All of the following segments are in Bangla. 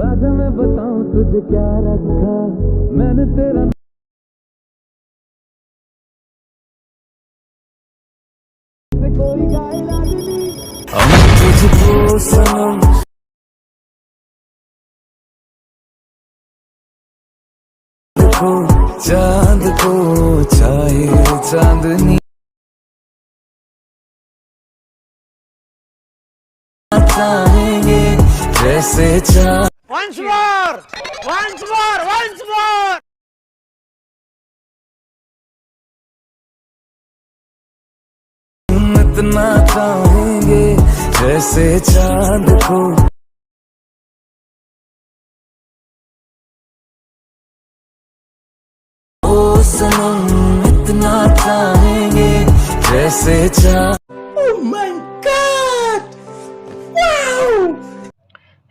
आजा मैं बताऊँ तुझे क्या रखा? मैंने तेरा को चाँद को चाहे चांदनी चाहेंगे जैसे चाँद Once more! Once more! Once more! इतना चाहेंगे जैसे चाँद को ओ सनम, इतना चाहेंगे जैसे चाँद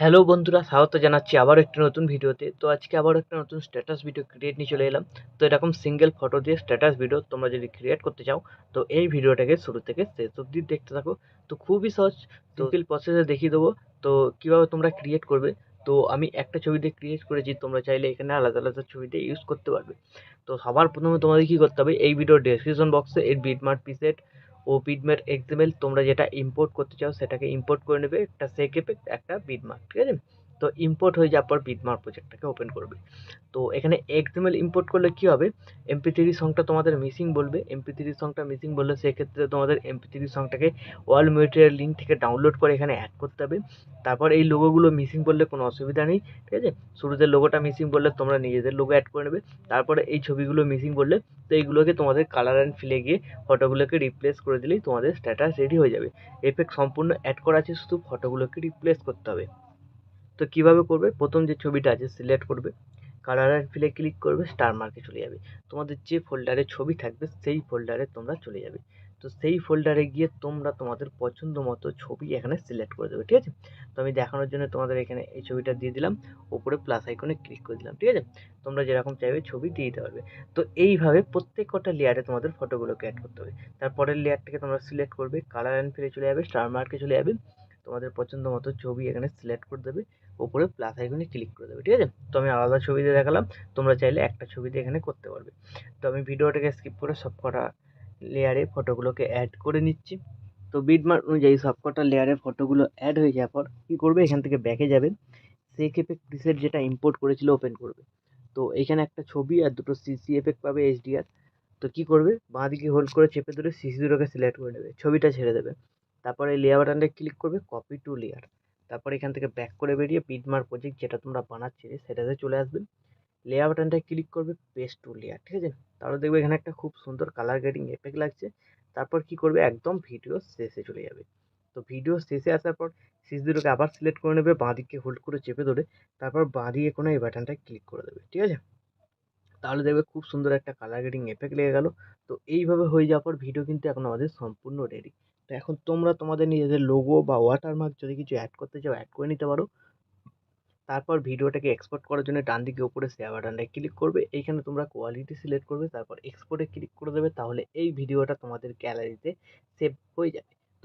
হ্যালো বন্ধুরা, স্বাগত জানাচ্ছি আবার একটি নতুন ভিডিওতে। তো আজকে আবার একটা নতুন স্ট্যাটাস ভিডিও ক্রিয়েট নিয়ে চলে এলাম। তো এরকম সিঙ্গেল ফটো দিয়ে স্ট্যাটাস ভিডিও তোমরা যদি ক্রিয়েট করতে চাও, তো এই ভিডিওটাকে শুরু থেকে শেষ অবধি দেখতে থাকো। তো খুবই সহজ সিম্পল প্রসেসে দেখিয়ে দেবো। তো কীভাবে তোমরা ক্রিয়েট করবে? তো আমি একটা ছবি দিয়ে ক্রিয়েট করেছি, তোমরা চাইলে এখানে আলাদা আলাদা ছবি দিয়ে ইউজ করতে পারবে। তো সবার প্রথমে তোমাদের কী করতে হবে? এই ভিডিওর ডেসক্রিপশন বক্সে এর বিটমার্ট পিসেট ও বিডম্যাট এক্সএমএল তোমরা যেটা ইম্পোর্ট করতে চাও সেটাকে ইম্পোর্ট করে নেবে, একটা সেক এফেক্ট একটা বিটমার্ক ঠিক আছে? তো ইম্পোর্ট হয়ে যাওয়ার পর বিটমার্ক প্রজেক্টটাকে ওপেন করবে। তো এখানে এক্সএমএল ইম্পোর্ট করলে কী হবে? এমপি থ্রি সংটা তোমাদের মিসিং বলবে। এমপি থ্রি সংটা মিসিং বললে সেক্ষেত্রে তোমাদের এমপি থ্রি সংটাকে ওয়াল মেটেরিয়াল লিঙ্ক থেকে ডাউনলোড করে এখানে অ্যাড করতে হবে। তারপর এই লোগোগুলো মিসিং বললে কোনো অসুবিধা নেই, ঠিক আছে? শুরুতে লোগোটা মিসিং বললে তোমরা নিজেদের লোগো অ্যাড করে নেবে। তারপরে এই ছবিগুলো মিসিং বললে তো এইগুলোকে তোমাদের কালার অ্যান্ড ফিলে গিয়ে ফটোগুলোকে রিপ্লেস করে দিলেই তোমাদের স্ট্যাটাস রেডি হয়ে যাবে। এফেক্ট সম্পূর্ণ অ্যাড করা আছে, শুধু ফটোগুলোকে রিপ্লেস করতে হবে। তো কীভাবে করবে? প্রথম যে ছবিটা আছে সিলেক্ট করবে কালার অ্যান্ড ফিলে ক্লিক করবে স্টার মার্কে চলে যাবে। তোমাদের যে ফোল্ডারে ছবি থাকবে, সেই ফোল্ডারে তোমরা চলে যাবে। তো সেই ফোল্ডারে গিয়ে তোমরা তোমাদের পছন্দ মতো ছবি এখানে সিলেক্ট করে দেবে, ঠিক আছে? তো আমি দেখানোর জন্য তোমাদের এখানে এই ছবিটা দিয়ে দিলাম, উপরে প্লাস আইকনে ক্লিক করে দিলাম, ঠিক আছে? তোমরা যেরকম চাইবে ছবি দিয়ে দিতে পারবে। তো এইভাবে প্রত্যেক কটা লেয়ারে তোমাদের ফটোগুলোকে অ্যাড করতে হবে। তারপরের লেয়ারটাকে তোমরা সিলেক্ট করবে কালার অ্যান্ড ফিলে চলে যাবে স্টার মার্কে চলে যাবে, তোমাদের পছন্দ মতো ছবি এখানে সিলেক্ট করে দেবে। উপরে প্লাস আইকনে ক্লিক করে দেবে ঠিক আছে তো আমি আলাদা ছবি দিয়ে দেখালাম, তোমরা চাইলে একটা ছবি দিয়ে এখানে করতে পারবে। তো আমি ভিডিওটাকে স্কিপ করে সব কটা লেয়ারে ফটোগুলোকে অ্যাড করে নিচ্ছি। তো বিটমার্ক অনুযায়ী সব কটা লেয়ারে ফটোগুলো অ্যাড হয়ে যাওয়ার পর কী করবে? এখান থেকে ব্যাকে যাবে। সেই এফেক্ট প্রিসেট যেটা ইম্পোর্ট করেছিল ওপেন করবে। তো এখানে একটা ছবি আর দুটো সিসি এফেক্ট পাবে এইচডিআর তো কী করবে? বাঁ দিকে হোল্ড করে চেপে ধরে সিসি দুটোকে সিলেক্ট করে নেবে। ছবিটা ছেড়ে দেবে। তারপরে লেয়ার বাটনটা ক্লিক করবে কপি টু লেয়ার তারপর এখান থেকে ব্যাক করে বেরিয়ে বিডমার প্রজেক্ট যেটা তোমরা বানাচ্ছিলে সেটাতে চলে আসবে। লেয়ার বাটনটায় ক্লিক করবে পেস্ট টু লেয়ার ঠিক আছে? তাহলে দেখবে এখানে একটা খুব সুন্দর কালার গ্রেডিং এফেক্ট লাগছে। তারপর কি করবে? একদম ভিডিও শেষে চলে যাবে। তো ভিডিও শেষে আসার পর সিস দুটোকে আবার সিলেক্ট করে নেবে বাঁ দিককে হোল্ড করে চেপে ধরে তারপর বাঁ দিকে কোনো এই বাটনটায় ক্লিক করে দেবে, ঠিক আছে? তাহলে দেখবে খুব সুন্দর একটা কালার গ্রেডিং এফেক্ট লেগে গেল। তো এইভাবে হয়ে যাওয়ার পর ভিডিও কিন্তু এখন আমাদের সম্পূর্ণ রেডি তো এখন তোমরা তোমাদের নিজেদের লোগো বা ওয়াটারমার্ক যদি কিছু অ্যাড করতে চাও অ্যাড করে নিতে পারো। তারপর ভিডিওটাকে এক্সপোর্ট করার জন্য ডান দিকে উপরে শেয়ার বাটনটায় ক্লিক করবে। এইখানে তোমরা কোয়ালিটি সিলেক্ট করবে, তারপর এক্সপোর্টে ক্লিক করে দেবে। তাহলে এই ভিডিওটা তোমাদের গ্যালারিতে সেভ হয়ে যাবে।